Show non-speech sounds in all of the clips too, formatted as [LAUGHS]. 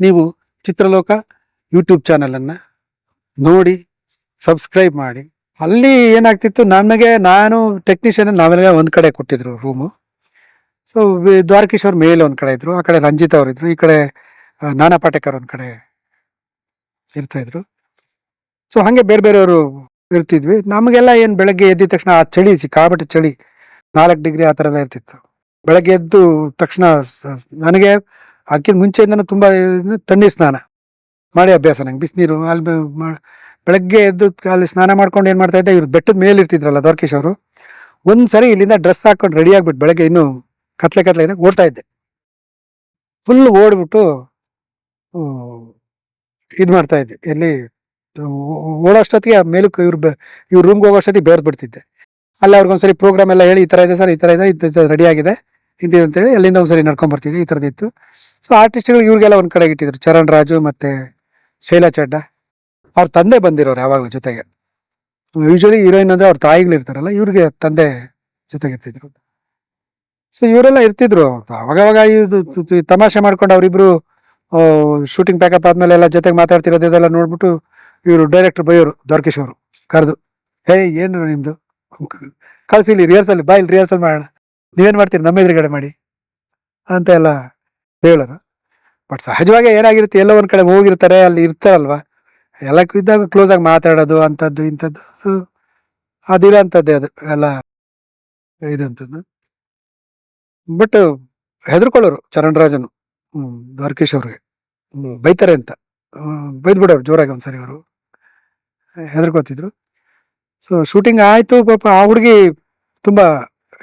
ನೀವು ಚಿತ್ರಲೋಕ ಯೂಟ್ಯೂಬ್ ಚಾನಲನ್ನು ನೋಡಿ ಸಬ್ಸ್ಕ್ರೈಬ್ ಮಾಡಿ. ಅಲ್ಲಿ ಏನಾಗ್ತಿತ್ತು? ನಮಗೆ ನಾನು ಟೆಕ್ನಿಷಿಯನ್ ನಾವೆಲ್ಲ ಒಂದು ಕಡೆ ಕೊಟ್ಟಿದ್ರು ರೂಮು ಸೊ ದ್ವಾರಕೀಶ್ ಮೇಲೆ ಒಂದು ಕಡೆ ಇದ್ರು, ಆ ಕಡೆ ರಂಜಿತ್ ಅವ್ರು ಇದ್ರು, ಈ ಕಡೆ ನಾನಾ ಪಾಟೇಕರ್ ಒಂದು ಕಡೆ ಇರ್ತಾ ಇದ್ರು. ಸೊ ಹಾಗೆ ಬೇರೆ ಬೇರೆಯವರು ಇರ್ತಿದ್ವಿ. ನಮಗೆಲ್ಲ ಏನು ಬೆಳಗ್ಗೆ ಎದ್ದಿದ ತಕ್ಷಣ ಆ ಚಳಿ ಸಿಕ್ಕಾಬಟ್ಟೆ ಚಳಿ, ನಾಲ್ಕು ಡಿಗ್ರಿ ಆ ಥರ ಎಲ್ಲ ಇರ್ತಿತ್ತು. ಬೆಳಗ್ಗೆ ಎದ್ದು ತಕ್ಷಣ ನನಗೆ ಅದಕ್ಕಿಂತ ಮುಂಚೆಯಿಂದನೂ ತುಂಬ ತಣ್ಣೀರು ಸ್ನಾನ ಮಾಡಿ ಅಭ್ಯಾಸ ನಂಗೆ. ಬಿಸಿನೀರು ಅಲ್ಲಿ ಬೆಳಗ್ಗೆ ಎದ್ದು ಅಲ್ಲಿ ಸ್ನಾನ ಮಾಡ್ಕೊಂಡು ಏನು ಮಾಡ್ತಾ ಇದ್ದೆ, ಇವ್ರು ಬೆಟ್ಟದ ಮೇಲೆ ಇರ್ತಿದ್ರಲ್ಲ ದ್ವಾರಕೇಶ್ ಅವರು ಒಂದು ಸರಿ ಇಲ್ಲಿಂದ ಡ್ರೆಸ್ ಹಾಕೊಂಡು ರೆಡಿ ಆಗ್ಬಿಟ್ಟು ಬೆಳಗ್ಗೆ ಇನ್ನೂ ಕತ್ಲೆ ಕತ್ಲೆ ಇದ್ದಾಗ ಓಡ್ತಾ ಇದ್ದೆ. ಫುಲ್ ಓಡ್ಬಿಟ್ಟು ಇದು ಮಾಡ್ತಾ ಇದ್ದೆ. ಎಲ್ಲಿ, ಓಡೋಷ್ಟೊತ್ತಿಗೆ ಮೇಲಕ್ಕೆ ಇವ್ರು ಇವ್ರ ರೂಮ್ಗೆ ಹೋಗೋಷ್ಟೊತ್ತಿಗೆ ಬೇರ್ದು ಬಿಡ್ತಿದ್ದೆ. ಅಲ್ಲಿ ಅವ್ರಿಗೊಂದ್ಸರಿ ಪ್ರೋಗ್ರಾಮ್ ಎಲ್ಲ ಹೇಳಿ ಈ ಥರ ಇದೆ ಸರ್, ಈ ಥರ ಇದೆ, ಇದು, ರೆಡಿ ಆಗಿದೆ. ಇಂತಿದೆ ಅಂತೇಳಿ ಅಲ್ಲಿಂದ ಒಂದ್ಸರಿ ನಡ್ಕೊಂಡ್ ಬರ್ತಿದ್ವಿ ಈ ಥರದಿತ್ತು ಸೊ ಆರ್ಟಿಸ್ಟ್ಗಳು ಇವ್ರಿಗೆಲ್ಲ ಒಂದ್ ಕಡೆ ಇಟ್ಟಿದ್ರು. ಚರಣ್ ರಾಜು ಮತ್ತೆ ಶೈಲಾ ಚಡ್ಡ. ಅವ್ರ ತಂದೆ ಬಂದಿರೋರು ಯಾವಾಗಲೂ ಜೊತೆಗೆ. ಯೂಶಲಿ ಹೀರೋಯಿನ್ ಅಂದ್ರೆ ಅವ್ರ ತಾಯಿಗಳು ಇರ್ತಾರಲ್ಲ, ಇವ್ರಿಗೆ ತಂದೆ ಜೊತೆಗೆ ಇರ್ತಿದ್ರು. ಸೊ ಇವರೆಲ್ಲ ಇರ್ತಿದ್ರು. ಅವಾಗವಾಗ ಇದು ತಮಾಷೆ ಮಾಡ್ಕೊಂಡು ಅವರಿಬ್ರು ಶೂಟಿಂಗ್ ಪ್ಯಾಕಪ್ ಆದ್ಮೇಲೆ ಎಲ್ಲ ಜೊತೆಗೆ ಮಾತಾಡ್ತಿರೋದು ಇದೆಲ್ಲ ನೋಡ್ಬಿಟ್ಟು ಇವರು ಡೈರೆಕ್ಟರ್ ಬೈಯೋರು, ದ್ವಾರಕೇಶ್ ಅವರು, ಕರೆದು. ಹೇ ಏನು ನಿಮ್ದು? ಕಳ್ಸಿಲಿ ರಿಹರ್ಸಲ್ ಬಾ ಇಲ್ಲಿ ರಿಹರ್ಸಲ್ ಮಾಡೋಣ. ನೀವೇನ್ ಮಾಡ್ತೀರಿ? ನಮ್ಮ ಎದುರುಗಡೆ ಮಾಡಿ ಅಂತ ಎಲ್ಲ ಹೇಳೋರು. ಬಟ್ ಸಹಜವಾಗಿ ಏನಾಗಿರುತ್ತೆ? ಎಲ್ಲೋ ಒಂದು ಕಡೆ ಹೋಗಿರ್ತಾರೆ, ಅಲ್ಲಿ ಇರ್ತಾರಲ್ವಾ? ಎಲ್ಲ ಇದ್ದಾಗ ಕ್ಲೋಸ್ ಆಗಿ ಮಾತಾಡೋದು ಅಂಥದ್ದು ಇಂಥದ್ದು ಅದಿರೋ ಅಂಥದ್ದೇ ಅದು. ಎಲ್ಲ ಇದಂಥದ್ದು. ಬಟ್ ಹೆದರ್ಕೊಳ್ಳೋರು ಚರಣರಾಜನು. ಹ್ಮ್, ದ್ವಾರಕೀಶ್ ಅವ್ರಿಗೆ. ಬೈತಾರೆ ಅಂತ. ಬೈದ್ಬಿಡೋರು ಜೋರಾಗಿ ಒಂದ್ಸರಿ ಅವರು. ಹೆದರ್ಕೋತಿದ್ರು. ಸೊ ಶೂಟಿಂಗ್ ಆಯಿತು, ಪಾಪ ಆ ಹುಡುಗಿ ತುಂಬಾ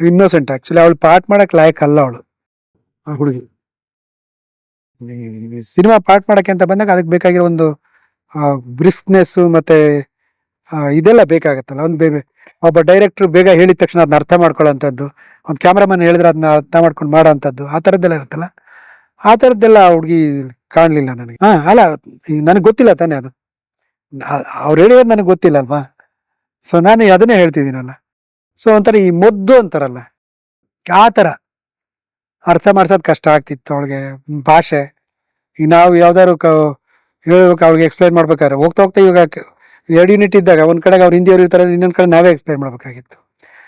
ಇನ್ನೋಸೆಂಟ್ ಆಕ್ಚುಲಿ ಅವಳು ಪಾಠ ಮಾಡಕ್ ಲಾಯಕ್ ಅಲ್ಲ ಅವಳು. ಆ ಹುಡುಗಿ. ಸಿನಿಮಾ ಪಾಠ ಮಾಡಕ್ಕೆ ಅಂತ ಬಂದಾಗ ಅದಕ್ಕೆ ಬೇಕಾಗಿರೋ ಒಂದು ಬ್ರಿಸ್ನೆಸ್ ಮತ್ತೆ ಇದೆಲ್ಲ ಬೇಕಾಗತ್ತಲ್ಲ. ಒಂದು ಬೇಗ ಒಬ್ಬ ಡೈರೆಕ್ಟರ್ ಬೇಗ ಹೇಳಿದ ತಕ್ಷಣ ಅದನ್ನ ಅರ್ಥ ಮಾಡ್ಕೊಳ್ಳೋಂಥದ್ದು ಒಂದು ಕ್ಯಾಮ್ರಾಮನ್ ಹೇಳಿದ್ರೆ ಅದನ್ನ ಅರ್ಥ ಮಾಡ್ಕೊಂಡು ಮಾಡೋ ಅಂಥದ್ದು ಆ ಥರದ್ದೆಲ್ಲ ಇರುತ್ತಲ್ಲ. ಆ ಥರದ್ದೆಲ್ಲ ಆ ಹುಡುಗಿ ಕಾಣಲಿಲ್ಲ ನನಗೆ. ಹಾ ಅಲ್ಲ ನನಗೆ ಗೊತ್ತಿಲ್ಲ ತಾನೇ ಅದು. ಅವ್ರು ಹೇಳಿರೋದು ನನಗೆ ಗೊತ್ತಿಲ್ಲ ಅಲ್ವಾ? ಸೊ ನಾನು ಅದನ್ನೇ ಹೇಳ್ತಿದ್ದೀನಲ್ಲ. ಸೊ ಒಂಥರ ಈ ಮೊದ್ದು ಅಂತಾರಲ್ಲ. ಆ ಥರ. ಅರ್ಥ ಮಾಡ್ಸೋದು ಕಷ್ಟ ಆಗ್ತಿತ್ತು ಅವಳಿಗೆ, ಭಾಷೆ. ಈಗ ನಾವು ಯಾವ್ದಾದ್ರು ಕ ಹೇಳ್ಬೇಕು ಅವ್ಳಿಗೆ ಎಕ್ಸ್ಪ್ಲೈನ್ ಮಾಡ್ಬೇಕಾದ್ರೆ, ಹೋಗ್ತಾ ಹೋಗ್ತಾ ಇವಾಗ ಎರಡು ಯೂನಿಟ್ ಇದ್ದಾಗ ಒಂದು ಕಡೆಗೆ ಅವ್ರು ಹಿಂದಿಯವ್ರು ಇರ್ತಾರೆ ಇನ್ನೊಂದು ಕಡೆ ನಾವೇ ಎಕ್ಸ್ಪ್ಲೈನ್ ಮಾಡ್ಬೇಕಾಗಿತ್ತು.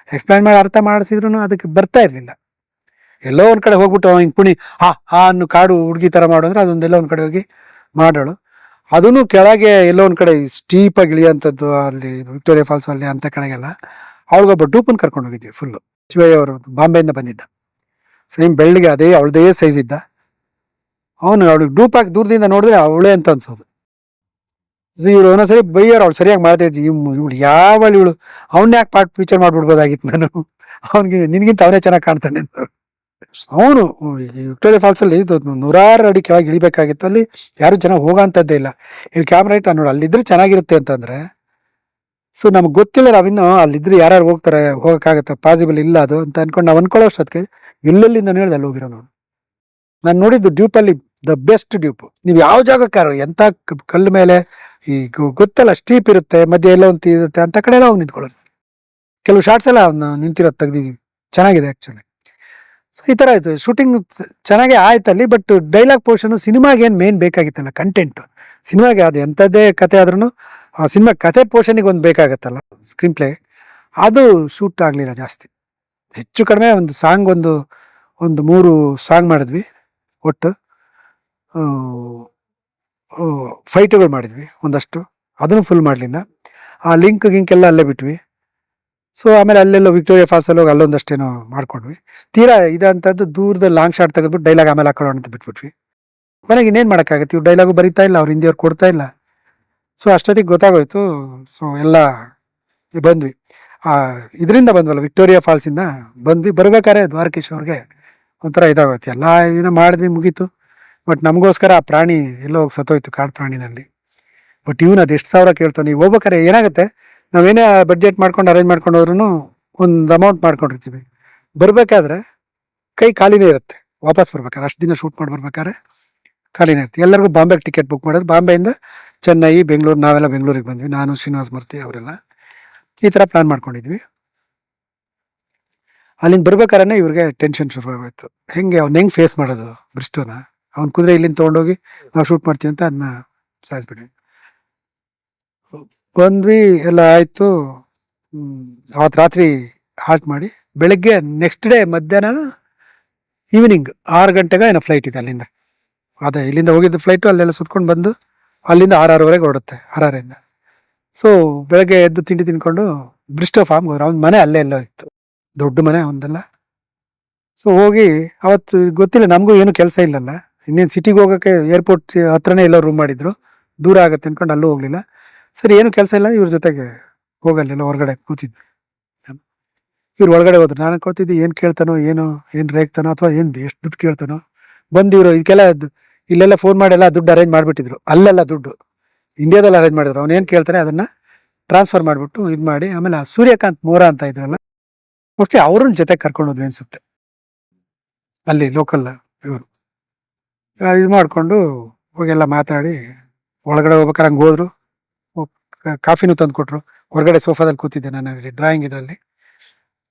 ಎಕ್ಸ್ಪ್ಲೈನ್ ಮಾಡಿ ಅರ್ಥ ಮಾಡಿಸಿದ್ರು ಅದಕ್ಕೆ ಬರ್ತಾ ಇರಲಿಲ್ಲ. ಎಲ್ಲೋ ಒಂದು ಕಡೆ ಹೋಗ್ಬಿಟ್ಟು ಹಿಂಗ್ ಪುಣಿ, ಹಾ ಹಾ ಅನ್ನು ಕಾಡು ಹುಡುಗಿ ಥರ ಮಾಡು ಅಂದರೆ ಅದೊಂದೆಲ್ಲ ಒಂದು ಕಡೆ ಹೋಗಿ ಮಾಡೋಳು. ಅದನ್ನು ಕೆಳಗೆ ಎಲ್ಲೋ ಒಂದು ಕಡೆ ಸ್ಟೀಪಾಗಿ ಇಳಿಯೋಂಥದ್ದು ಅಲ್ಲಿ ವಿಕ್ಟೋರಿಯಾ ಫಾಲ್ಸ್ ಅಲ್ಲಿ ಅಂತ ಕಡೆಗೆಲ್ಲ. ಅವಳಿಗೊಬ್ಬ ಡೂಪನ್ ಕರ್ಕೊಂಡು ಹೋಗಿದ್ವಿ ಫುಲ್ಲು ಶಿವಯ್ಯ ಅವರು ಬಾಂಬೆಯಿಂದ ಬಂದಿದ್ದ. ಸೇಮ್ ಬೆಳ್ಳಿಗೆ ಅದೇ ಅವಳದೇ ಸೈಜ್ ಇದ್ದ. ಅವನು ಅವಳಿಗೆ ಡೂಪ್ ಹಾಕಿ ದೂರದಿಂದ ನೋಡಿದ್ರೆ ಅವಳೇ ಅಂತ ಅನ್ಸೋದು. ಇವ್ರು ಒಂದೊಂದ್ಸರಿ ಬೈಯೋರು, ಅವಳು ಸರಿಯಾಗಿ ಮಾಡ್ತಾ ಇದ್ವಿ ಇವಳು ಯಾವಳು ಇವಳು? ಅವನ್ನ ಯಾಕೆ ಪಾರ್ಟ್ ಫೀಚರ್ ಮಾಡ್ಬಿಡ್ಬೋದಾಗಿತ್ತು ನಾನು? ಅವನಿಗೆ ನಿನಗಿಂತ ಅವನೇ ಚೆನ್ನಾಗಿ ಕಾಣ್ತಾನೆ ಅವನು ವಿಕ್ಟೋರಿಯಾ ಫಾಲ್ಸ್ ಅಲ್ಲಿ ನೂರಾರು ಅಡಿ ಕೆಳಗೆ ಇಳಿಬೇಕಾಗಿತ್ತು. ಅಲ್ಲಿ ಯಾರು ಜನ ಹೋಗೋಂಥದ್ದೇ ಇಲ್ಲ. ಇಲ್ಲಿ ಕ್ಯಾಮ್ರಾ ಇಟ್ಟು ನೋಡಿ, ಅಲ್ಲಿದ್ರೆ ಚೆನ್ನಾಗಿರುತ್ತೆ ಅಂತಂದ್ರೆ ಸೊ ನಮ್ಗೆ ಗೊತ್ತಿಲ್ಲ ನಾವಿನ್ನು ಅಲ್ಲಿದ್ರೆ ಯಾರು ಹೋಗ್ತಾರೆ, ಹೋಗಕ್ಕಾಗತ್ತೆ? ಪಾಸಿಬಲ್ ಇಲ್ಲ ಅದು ಅಂತ ಅನ್ಕೊಂಡು ನಾವು ಅನ್ಕೊಳ್ಳೋ ಅಷ್ಟೊತ್ತಿಗೆ ನಾನು ಹೇಳ್ದೆ ಅಲ್ಲಿ ಹೋಗಿರೋ ನಾನು ನಾನು ನೋಡಿದ್ದು ಡ್ಯೂಪಲ್ಲಿ ದ ಬೆಸ್ಟ್ ಡ್ಯೂಪ್. ನೀವು ಯಾವ ಜಾಗಕ್ಕಾರು ಕ- ಕಲ್ಲು ಮೇಲೆ, ಈ ಗೊತ್ತಲ್ಲ ಸ್ಟೀಪ್ ಇರುತ್ತೆ, ಮಧ್ಯೆ ಎಲ್ಲ ಒಂದು ಇರುತ್ತೆ ಅಂತ ಕಡೆ ಎಲ್ಲ ಹೋಗಿ ನಿಂತ್ಕೊಳ್ಳೋದು. ಕೆಲವು ಶಾರ್ಟ್ಸ್ ಎಲ್ಲ ನಿಂತಿರೋದು ತೆಗ್ದಿದ್ವಿ. ಚೆನ್ನಾಗಿದೆ ಆಕ್ಚುಲಿ ಸೊ ಈ ತರ ಆಯಿತು. ಶೂಟಿಂಗ್ ಚೆನ್ನಾಗೇ ಆಯ್ತು ಅಲ್ಲಿ ಬಟ್ ಡೈಲಾಗ್ ಪೋರ್ಷನ್ ಸಿನಿಮಾಗೆ ಏನ್ ಮೇನ್ ಬೇಕಾಗಿತ್ತಲ್ಲ ಕಂಟೆಂಟ್ ಸಿನಿಮಾಗೆ ಅದು ಎಂಥದ್ದೇ ಕತೆ ಆದ್ರೂ ಆ ಸಿನಿಮಾ ಕತೆ ಪೋರ್ಷನಿಗೆ ಒಂದು ಬೇಕಾಗತ್ತಲ್ಲ ಸ್ಕ್ರೀನ್ ಪ್ಲೇ ಅದು ಶೂಟ್ ಆಗಲಿಲ್ಲ ಜಾಸ್ತಿ. ಹೆಚ್ಚು ಕಡಿಮೆ ಒಂದು ಸಾಂಗ್ ಒಂದು ಒಂದು ಮೂರು ಸಾಂಗ್ ಮಾಡಿದ್ವಿ ಒಟ್ಟು. ಫೈಟ್ಗಳು ಮಾಡಿದ್ವಿ ಒಂದಷ್ಟು. ಅದನ್ನು ಫುಲ್ ಮಾಡಲಿಲ್ಲ. ಆ ಲಿಂಕ್ ಗಿಂಕ್ ಎಲ್ಲ ಅಲ್ಲೇ ಬಿಟ್ವಿ. ಸೊ ಆಮೇಲೆ ಅಲ್ಲೆಲ್ಲೋ ವಿಕ್ಟೋರಿಯಾ ಫಾಲ್ಸಲ್ಲಿ ಹೋಗಿ ಅಲ್ಲೊಂದಷ್ಟೇನೋ ಮಾಡ್ಕೊಂಡ್ವಿ. ತೀರಾ ಇದಂಥದ್ದು ದೂರದ ಲಾಂಗ್ ಶಾಟ್ ತೆಗೆದ್ಬಿಟ್ಟು ಡೈಲಾಗ್ ಆಮೇಲೆ ಹಾಕೊಳ್ಳೋಣ ಅಂತ ಬಿಟ್ಬಿಟ್ವಿ. ಮನೆಗೆ ಇನ್ನೇನು ಮಾಡೋಕ್ಕಾಗತ್ತೆ? ಇವ್ರು ಡೈಲಾಗು ಬರೀತಾ ಇಲ್ಲ, ಅವ್ರು ಹಿಂದಿಯವ್ರು ಕೊಡ್ತಾ ಇಲ್ಲ. ಸೊ ಅಷ್ಟೊತ್ತಿಗೆ ಗೊತ್ತಾಗೋಯ್ತು. ಸೊ ಎಲ್ಲ ಬಂದ್ವಿ. ಆ, ಇದರಿಂದ ಬಂದ್ವಲ್ಲ ವಿಕ್ಟೋರಿಯಾ ಫಾಲ್ಸಿಂದ ಬಂದ್ವಿ. ಬರ್ಬೇಕಾದ್ರೆ ದ್ವಾರಕೀಶ್ ಅವ್ರಿಗೆ ಒಂಥರ ಇದಾಗೋಯ್ತು. ಎಲ್ಲ ಏನ ಮಾಡಿದ್ವಿ, ಮುಗೀತು. ಬಟ್ ನಮಗೋಸ್ಕರ ಆ ಪ್ರಾಣಿ ಎಲ್ಲೋ ಹೋಗಿ ಸತ್ತೋಯ್ತು, ಕಾಡು ಪ್ರಾಣಿನಲ್ಲಿ. ಬಟ್ ಇವನು ಅದು ಎಷ್ಟು ಸಾವಿರ ಕೇಳ್ತಾನೆ ನೀವು ಹೋಗ್ಬೇಕಾರೆ ಏನಾಗುತ್ತೆ? ನಾವೇನೇ ಬಡ್ಜೆಟ್ ಮಾಡ್ಕೊಂಡು ಅರೇಂಜ್ ಮಾಡ್ಕೊಂಡು ಹೋದ್ರೂ ಒಂದು ಅಮೌಂಟ್ ಮಾಡ್ಕೊಂಡಿರ್ತೀವಿ. ಬರಬೇಕಾದ್ರೆ ಕೈ ಖಾಲಿನೇ ಇರುತ್ತೆ. ವಾಪಸ್ ಬರ್ಬೇಕಾದ್ರೆ, ಅಷ್ಟು ದಿನ ಶೂಟ್ ಮಾಡಿ ಬರ್ಬೇಕಾದ್ರೆ ಖಾಲಿನೇ ಇರುತ್ತೆ. ಎಲ್ಲರಿಗೂ ಬಾಂಬೆಗೆ ಟಿಕೆಟ್ ಬುಕ್ ಮಾಡೋದು ಬಾಂಬೆಯಿಂದ ಚೆನ್ನೈ, ಬೆಂಗಳೂರು, ನಾವೆಲ್ಲ ಬೆಂಗಳೂರಿಗೆ ಬಂದ್ವಿ. ನಾನು, ಶ್ರೀನಿವಾಸ್ ಮೂರ್ತಿ ಅವರೆಲ್ಲ ಈ ಥರ ಪ್ಲಾನ್ ಮಾಡ್ಕೊಂಡಿದ್ವಿ. ಅಲ್ಲಿಂದ ಬರ್ಬೇಕಾದ್ರೆ ಇವ್ರಿಗೆ ಟೆನ್ಷನ್ ಶುರುವಾಗೋಯ್ತು. ಹೆಂಗೆ ಅವ್ನು ಹೆಂಗೆ ಫೇಸ್ ಮಾಡೋದು ಬ್ರಿಸ್ಟೋನ ಅವ್ನ ಕುದುರೆ ಇಲ್ಲಿಂದ ತೊಗೊಂಡೋಗಿ ನಾವು ಶೂಟ್ ಮಾಡ್ತೀವಿ ಅಂತ ಅದನ್ನ ಸಾಯಿಸ್ಬಿಡಿ ಬಂದ್ವಿ, ಎಲ್ಲ ಆಯಿತು. ಅವತ್ತು ರಾತ್ರಿ ಹಾಲ್ಟ್ ಮಾಡಿ ಬೆಳಗ್ಗೆ ನೆಕ್ಸ್ಟ್ ಡೇ ಮಧ್ಯಾಹ್ನ ಈವ್ನಿಂಗ್ ಆರು ಗಂಟೆಗೆ ಏನೋ ಫ್ಲೈಟ್ ಇದೆ ಅಲ್ಲಿಂದ. ಅದೇ, ಇಲ್ಲಿಂದ ಹೋಗಿದ್ದು ಫ್ಲೈಟು ಅಲ್ಲೆಲ್ಲ ಸುತ್ಕೊಂಡು ಬಂದು ಅಲ್ಲಿಂದ ಆರು ಆರೂವರೆಗೆ ಹೊರಡುತ್ತೆ ಆರಾರಿಂದ. ಸೊ ಬೆಳಗ್ಗೆ ಎದ್ದು ತಿಂಡಿ ತಿನ್ಕೊಂಡು ಬ್ರಿಸ್ಟೋ ಫಾರ್ಮ್ ಹೋದ್ರು, ಅವ್ನ ಮನೆ ಅಲ್ಲೇ ಎಲ್ಲೋ ಇತ್ತು. ದೊಡ್ಡ ಮನೆ ಅವನದೆಲ್ಲ ಸೊ ಹೋಗಿ ಅವತ್ತು ಗೊತ್ತಿಲ್ಲ, ನಮಗೂ ಏನು ಕೆಲಸ ಇಲ್ಲಲ್ಲ. ಇನ್ನೇನು ಸಿಟಿಗೆ ಹೋಗೋಕ್ಕೆ ಏರ್ಪೋರ್ಟ್ ಹತ್ರನೇ ಎಲ್ಲೋ ರೂಮ್ ಮಾಡಿದ್ರು. ದೂರ ಆಗುತ್ತೆ ಅಂದ್ಕೊಂಡು ಅಲ್ಲೂ ಹೋಗ್ಲಿಲ್ಲ. ಸರಿ, ಏನು ಕೆಲಸ ಇಲ್ಲ, ಇವ್ರ ಜೊತೆಗೆ ಹೋಗಲ್ಲೆಲ್ಲ ಹೊರಗಡೆ ಕೂತಿದ್ವಿ. ಇವ್ರು ಒಳಗಡೆ ಹೋದ್ರು. ನಾನು ಕೊಡ್ತಿದ್ದೆ ಏನು ಕೇಳ್ತಾನೋ, ಏನೋ, ಏನು ರೇಗ್ತಾನೋ, ಅಥವಾ ಏನು ಎಷ್ಟು ದುಡ್ಡು ಕೇಳ್ತಾನೋ. ಬಂದು ಇದಕ್ಕೆಲ್ಲ ಇಲ್ಲೆಲ್ಲ ಫೋನ್ ಮಾಡಿ ಎಲ್ಲ ದುಡ್ಡು ಅರೇಂಜ್ ಮಾಡಿಬಿಟ್ಟಿದ್ರು. ಅಲ್ಲೆಲ್ಲ ದುಡ್ಡು. ಇಂಡಿಯಾದಲ್ಲಿ ಅರೇಂಜ್ ಮಾಡಿದ್ರು. ಅವ್ನು ಏನು ಕೇಳ್ತಾನೆ ಅದನ್ನು ಟ್ರಾನ್ಸ್ಫರ್ ಮಾಡಿಬಿಟ್ಟು ಇದು ಮಾಡಿ. ಆಮೇಲೆ ಆ ಸೂರ್ಯಕಾಂತ್ ಮೋರ ಅಂತ ಇದ್ರಲ್ಲ ಓಕೆ ಅವ್ರನ್ನ ಜೊತೆ ಕರ್ಕೊಂಡು ಹೋದ್ವಿ ಅನ್ಸುತ್ತೆ. ಅಲ್ಲಿ ಲೋಕಲ್ ಇವರು. ಇದು ಮಾಡಿಕೊಂಡು ಹೋಗೆಲ್ಲ ಮಾತಾಡಿ, ಒಳಗಡೆ ಹೋಗ್ಬೇಕಾರೆ ಹಂಗೆ ಹೋದ್ರು. ಕಾಫಿನೂ ತಂದು ಕೊಟ್ರು. ಹೊರಗಡೆ ಸೋಫಾದಲ್ಲಿ ಕೂತಿದ್ದೆ ನಾನು ಡ್ರಾಯಿಂಗ್ ಇದರಲ್ಲಿ.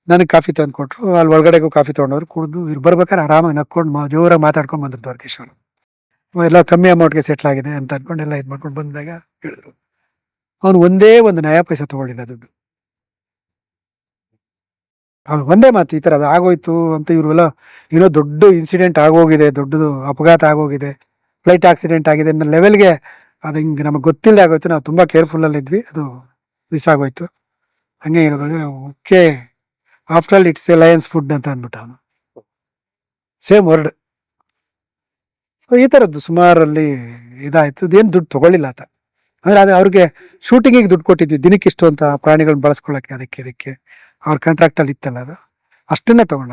ನನಗೆ ಕಾಫಿ ತಂದು ಕೊಟ್ರು. ಅಲ್ಲಿ ಒಳಗಡೆಗೂ ಕಾಫಿ ತೊಗೊಂಡವ್ರು ಕುಡಿದು ಇವ್ರು ಬರ್ಬೇಕಾದ್ರೆ ಆರಾಮಾಗಿ ನಕ್ಕೊಂಡು ಜೋರಾಗಿ ಮಾತಾಡ್ಕೊಂಡು ಬಂದ್ರು ದ್ವಾರಕೇಶ್ ಅವರು. ಎಲ್ಲ ಕಮ್ಮಿ ಅಮೌಂಟ್ಗೆ ಸೆಟ್ಲ್ ಆಗಿದೆ ಅಂತ ಅನ್ಕೊಂಡು ಎಲ್ಲ ಇದು ಮಾಡ್ಕೊಂಡು ಬಂದಾಗ ಹೇಳಿದ್ರು ಅವನು ಒಂದೇ ಒಂದು ನಯಾ ಪೈಸೆ ತಗೊಂಡಿಲ್ಲ ದುಡ್ಡು. ಅವ್ನು ಒಂದೇ ಮಾತು, ಈ ಥರ ಅದು ಆಗೋಯ್ತು ಅಂತ ಇವರೆಲ್ಲ, ಏನೋ ದೊಡ್ಡ ಇನ್ಸಿಡೆಂಟ್ ಆಗೋಗಿದೆ, ದೊಡ್ಡದು ಅಪಘಾತ ಆಗೋಗಿದೆ ಫ್ಲೈಟ್ ಆಕ್ಸಿಡೆಂಟ್ ಆಗಿದೆ ಅನ್ನೋ ಲೆವೆಲ್ಗೆ ಅದು ಹಿಂಗೆ ನಮಗೆ ಗೊತ್ತಿಲ್ಲದೆ ಆಗೋಯ್ತು, ನಾವು ತುಂಬ ಕೇರ್ಫುಲ್ಲಲ್ಲಿ ಇದ್ವಿ, ಅದು ಮಿಸ್ ಆಗೋಯ್ತು. ಹಂಗೆ okay after all it's a lion's food ಅಂತ ಅಂದ್ಬಿಟ್ಟ ಅವನು. ಸೇಮ್ ವರ್ಡ್ ಈ ಥರದ್ದು ಸುಮಾರಲ್ಲಿ ಇದಾಯಿತು. ಅದೇನು ದುಡ್ಡು ತೊಗೊಳ್ಳಿಲ್ಲ ಆತ. ಅಂದರೆ ಅದು ಅವ್ರಿಗೆ ಶೂಟಿಂಗಿಗೆ ದುಡ್ಡು ಕೊಟ್ಟಿದ್ವಿ. ದಿನಕ್ಕಿಷ್ಟು ಅಂತ ಪ್ರಾಣಿಗಳನ್ನ ಬಳಸ್ಕೊಳ್ಳೋಕ್ಕೆ ಅದಕ್ಕೆ ಇದಕ್ಕೆ. ಅವ್ರ ಕಾಂಟ್ರಾಕ್ಟಲ್ಲಿ ಇತ್ತಲ್ಲ ಅದು. ಅಷ್ಟನ್ನೇ ತೊಗೊಂಡ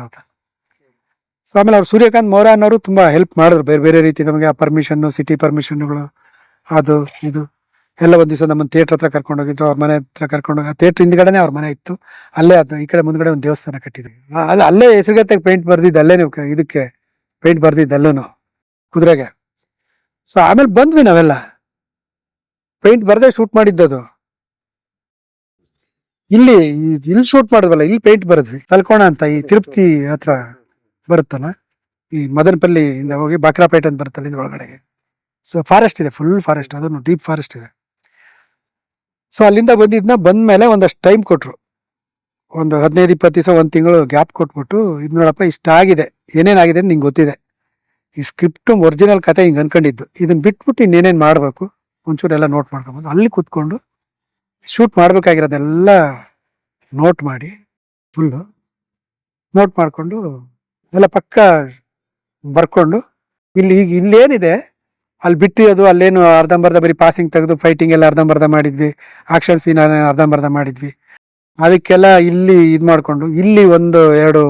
ಸೊ ಆಮೇಲೆ ಅವ್ರು ಸೂರ್ಯಕಾಂತ್ ಮೌರ್ಯ ಅನ್ನೋರು ತುಂಬ ಹೆಲ್ಪ್ ಮಾಡಿದ್ರು. ಬೇರೆ ಬೇರೆ ರೀತಿ ನಮಗೆ ಆ ಪರ್ಮಿಷನ್ನು ಸಿಟಿ ಪರ್ಮಿಷನ್ಗಳು ಅದು ಇದು. ಎಲ್ಲ ಒಂದು ದಿವಸ ನಮ್ಮನ್ನು ಥಿಯೇಟ್ರ್ ಹತ್ರ ಕರ್ಕೊಂಡು ಹೋಗಿದ್ರು. ಅವ್ರ ಮನೆ ಹತ್ರ ಕರ್ಕೊಂಡು ಹೋಗಿ ಥಿಯೇಟ್ರ್ ಹಿಂದ್ಗಡೆನೆ ಅವ್ರ ಮನೆ ಇತ್ತು. ಅಲ್ಲೇ ಅದು ಈ ಕಡೆ ಮುಂದ್ಗಡೆ ಒಂದು ದೇವಸ್ಥಾನ ಕಟ್ಟಿದ್ವಿ ಆ, ಅದು ಅಲ್ಲೇ ಹೆಸರುಗತ್ತೆ ಪೇಂಟ್ ಬರೆದಿದ್ದು ಅಲ್ಲೇ ನೀವು ಇದಕ್ಕೆ ಪೇಂಟ್ ಬರ್ದಿದ್ದು ಅಲ್ಲೂನು. ಕುದುರೆಗೆ. ಸೊ ಆಮೇಲೆ ಬಂದ್ವಿ ನಾವೆಲ್ಲ. ಪೇಂಟ್ ಬರದೆ ಶೂಟ್ ಮಾಡಿದ್ದದು. ಇಲ್ಲಿ ಇಲ್ಲಿ ಶೂಟ್ ಮಾಡಿದ್ವಲ್ಲ ಇಲ್ಲಿ ಪೇಂಟ್ ಬರದ್ವಿ. ತಲ್ಕೋಣ ಅಂತ ಈ ತಿರುಪತಿ ಹತ್ರ ಬರುತ್ತಲ್ಲ, ಈ ಮದನಪಲ್ಲಿ ಇಂದ ಹೋಗಿ ಬಾಕ್ರಾಪೇಟೆ ಅಂತ ಬರುತ್ತಲ್ಲ ಇದ್ರ ಒಳಗಡೆಗೆ. ಸೊ ಫಾರೆಸ್ಟ್ ಇದೆ ಫುಲ್ ಫಾರೆಸ್ಟ್ ಅದನ್ನು ಡೀಪ್ ಫಾರೆಸ್ಟ್ ಇದೆ. ಸೊ ಅಲ್ಲಿಂದ ಬಂದಿದ್ನ ಬಂದ್ಮೇಲೆ ಒಂದಷ್ಟು ಟೈಮ್ ಕೊಟ್ಟರು ಒಂದು ಹದಿನೈದು, ಇಪ್ಪತ್ತು ದಿವಸ, ಒಂದು ತಿಂಗಳು ಗ್ಯಾಪ್ ಕೊಟ್ಬಿಟ್ಟು ಇದು ನೋಡಪ್ಪ ಇಷ್ಟ ಆಗಿದೆ ಏನೇನಾಗಿದೆ ಅಂತ ನಿಂಗೆ ಗೊತ್ತಿದೆ. ಈ ಸ್ಕ್ರಿಪ್ಟ್ ಒರಿಜಿನಲ್ ಕತೆ ಹಿಂಗೆ ಅನ್ಕೊಂಡಿದ್ದು. ಇದನ್ನ ಬಿಟ್ಬಿಟ್ಟು ಇನ್ನೇನೇನು ಮಾಡಬೇಕು? ಒಂಚೂರೆಲ್ಲ ನೋಟ್ ಮಾಡ್ಕೊಬೋದು. ಅಲ್ಲಿ ಕೂತ್ಕೊಂಡು ಶೂಟ್ ಮಾಡಬೇಕಾಗಿರೋದೆಲ್ಲ ನೋಟ್ ಮಾಡಿ ಫುಲ್ಲು ನೋಟ್ ಮಾಡಿಕೊಂಡು ಎಲ್ಲ ಪಕ್ಕ ಬರ್ಕೊಂಡು ಇಲ್ಲಿ ಈಗ ಇಲ್ಲೇನಿದೆ. ಅಲ್ಲಿ ಬಿಟ್ಟಿರೋದು, ಅಲ್ಲೇನು ಅರ್ಧಂಬರ್ಧ ಬರೀ ಪಾಸಿಂಗ್ ತೆಗೆದು ಫೈಟಿಂಗ್ ಎಲ್ಲ ಅರ್ಧಂಬರ್ಧ ಮಾಡಿದ್ವಿ. ಆಕ್ಷನ್ ಸೀನ್ ಅರ್ಧಂಬರ್ಧ ಮಾಡಿದ್ವಿ. ಅದಕ್ಕೆಲ್ಲ ಇಲ್ಲಿ ಇದು ಮಾಡಿಕೊಂಡು, ಇಲ್ಲಿ ಒಂದು ಎರಡು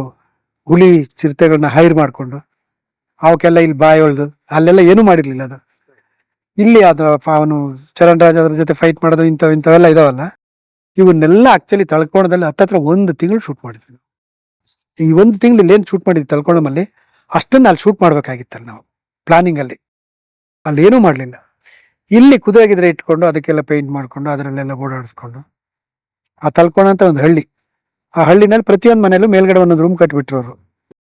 ಹುಲಿ ಚಿರತೆಗಳನ್ನ ಹೈರ್ ಮಾಡಿಕೊಂಡು ಅವಕ್ಕೆಲ್ಲ ಇಲ್ಲಿ ಬಾಯಿ ಹೊಳ್ದು ಅಲ್ಲೆಲ್ಲ ಏನೂ ಮಾಡಿರ್ಲಿಲ್ಲ ಅದು. ಇಲ್ಲಿ ಅದು ಅವನು ಚರಣ್ ರಾಜ್ ಅದ್ರ ಜೊತೆ ಫೈಟ್ ಮಾಡೋದು, ಇಂಥವು ಇಂಥವೆಲ್ಲ ಇದಾವಲ್ಲ? ಇವನ್ನೆಲ್ಲ ಆಕ್ಚುಲಿ ತಳ್ಕೋಣದಲ್ಲಿ ಹತ್ತತ್ರ ಒಂದು ತಿಂಗಳು ಶೂಟ್ ಮಾಡಿದ್ವಿ. ಈ ಒಂದು ತಿಂಗಳು ಏನ್ ಶೂಟ್ ಮಾಡಿದ್ವಿ ತಳ್ಕೊಂಡಮಲ್ಲಿ ಅಷ್ಟನ್ನು ಅಲ್ಲಿ ಶೂಟ್ ಮಾಡ್ಬೇಕಾಗಿತ್ತಲ್ಲ ನಾವು ಪ್ಲಾನಿಂಗ್ ಅಲ್ಲಿ. ಅಲ್ಲಿ ಏನೂ ಮಾಡಲಿಲ್ಲ. ಇಲ್ಲಿ ಕುದುರೆ ಗಿದ್ರೆ ಇಟ್ಕೊಂಡು, ಅದಕ್ಕೆಲ್ಲ ಪೇಂಟ್ ಮಾಡಿಕೊಂಡು, ಅದರಲ್ಲೆಲ್ಲ ಓಡಾಡಿಸ್ಕೊಂಡು, ಆ ತಳ್ಕೋಣ ಅಂತ ಒಂದು ಹಳ್ಳಿ. ಆ ಹಳ್ಳಿನಲ್ಲಿ ಪ್ರತಿಯೊಂದು ಮನೆಯಲ್ಲೂ ಮೇಲ್ಗಡೆ ಒಂದೊಂದು ರೂಮ್ ಕಟ್ಬಿಟ್ರು ಅವರು.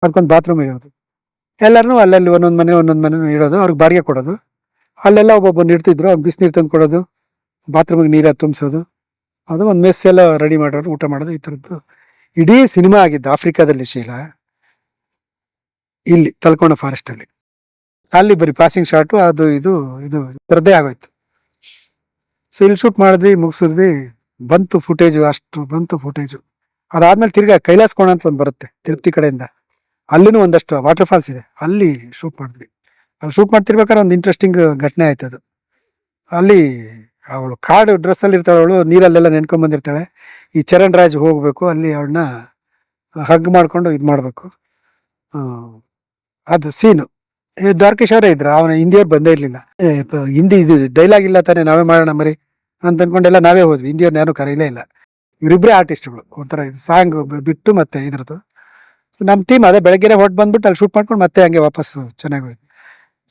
ಅದಕ್ಕೊಂದು ಬಾತ್ರೂಮ್ ಇರೋದು. ಎಲ್ಲರನ್ನೂ ಅಲ್ಲಲ್ಲಿ ಒಂದೊಂದು ಮನೆ ಒಂದೊಂದು ಮನೆ ಇಡೋದು ಅವ್ರಿಗೆ ಬಾಡಿಗೆ ಕೊಡೋದು. ಅಲ್ಲೆಲ್ಲ ಒಬ್ಬೊಬ್ಬ ಇಡ್ತಿದ್ರು ಅವ್ರು ಬಿಸಿನೀರು ತಂದು ಕೊಡೋದು, ಬಾತ್ರೂಮಿಗೆ ನೀರು ತುಂಬಿಸೋದು. ಅದು ಒಂದು ಮೆಸ್ ಎಲ್ಲ ರೆಡಿ ಮಾಡೋರು, ಊಟ ಮಾಡೋದು, ಈ ಥರದ್ದು. ಇಡೀ ಸಿನಿಮಾ ಆಗಿದ್ದು ಆಫ್ರಿಕಾದಲ್ಲಿ ಶೀಲ. ಇಲ್ಲಿ, ತಲ್ಕೋಣ ಫಾರೆಸ್ಟ್ ಅಲ್ಲಿ. ಅಲ್ಲಿ ಬರೀ ಪಾಸಿಂಗ್ ಶಾಟು ಅದು, ಇದು ಇದು ಥರದ್ದೇ ಆಗೋಯ್ತು. ಸೊ ಇಲ್ಲಿ ಶೂಟ್ ಮಾಡಿದ್ವಿ, ಮುಗಿಸಿದ್ವಿ. ಬಂತು ಫುಟೇಜು ಅಷ್ಟು ಬಂತು ಫುಟೇಜು ಅದಾದ್ಮೇಲೆ ತಿರ್ಗಾ ಕೈಲಾಸ ಕೋಣ ಅಂತ ಒಂದು ಬರುತ್ತೆ ತಿರುಪತಿ ಕಡೆಯಿಂದ. ಅಲ್ಲಿನೂ ಒಂದಷ್ಟು ವಾಟರ್ ಫಾಲ್ಸ್ ಇದೆ. ಅಲ್ಲಿ ಶೂಟ್ ಮಾಡಿದ್ವಿ. ಅಲ್ಲಿ ಶೂಟ್ ಮಾಡ್ತಿರ್ಬೇಕಾದ್ರೆ ಒಂದು ಇಂಟ್ರೆಸ್ಟಿಂಗ್ ಘಟನೆ ಆಯ್ತು ಅದು. ಅಲ್ಲಿ ಅವಳು ಕಾಡು ಡ್ರೆಸ್ ಅಲ್ಲಿ ಇರ್ತಾಳೆ ಅವಳು, ನೀರಲ್ಲೆಲ್ಲ ನೆನ್ಕೊಂಡ್ ಬಂದಿರ್ತಾಳೆ. ಈ ಚರಣ್ ರಾಜ್ ಹೋಗ್ಬೇಕು, ಅಲ್ಲಿ ಅವಳನ್ನ ಹಗ್ ಮಾಡ್ಕೊಂಡು ಇದು ಮಾಡಬೇಕು. ಅದು ಸೀನು ದ್ವಾರಕೇಶ್ ಅವರೇ ಇದ್ರ, ಅವನ ಹಿಂದಿಯವ್ರು ಬಂದೇ ಇರಲಿಲ್ಲ. ಹಿಂದಿ ಇದು ಡೈಲಾಗ್ ಇಲ್ಲ ತಾನೆ, ನಾವೇ ಮಾಡೋಣ ಮರಿ ಅಂತ ಅನ್ಕೊಂಡೆಲ್ಲ ನಾವೇ ಹೋದ್ವಿ. ಹಿಂದಿಯವ್ರನ್ನ ಯಾರು ಕರೀಲೇ ಇಲ್ಲ. ಇವರಿಬ್ಬರೇ ಆರ್ಟಿಸ್ಟ್ಗಳು ಒಂಥರ ಸಾಂಗ್ ಬಿಟ್ಟು ಮತ್ತೆ ಇದ್ರದ್ದು. ನಮ್ಮ ಟೀಮ್ ಅದೇ ಬೆಳಗ್ಗೆ ಹೊಟ್ಟು ಬಂದ್ಬಿಟ್ಟು ಅಲ್ಲಿ ಶೂಟ್ ಮಾಡ್ಕೊಂಡು ಮತ್ತೆ ಹಂಗೆ ವಾಪಸ್ ಚೆನ್ನಾಗಿ ಹೋಯ್ತು.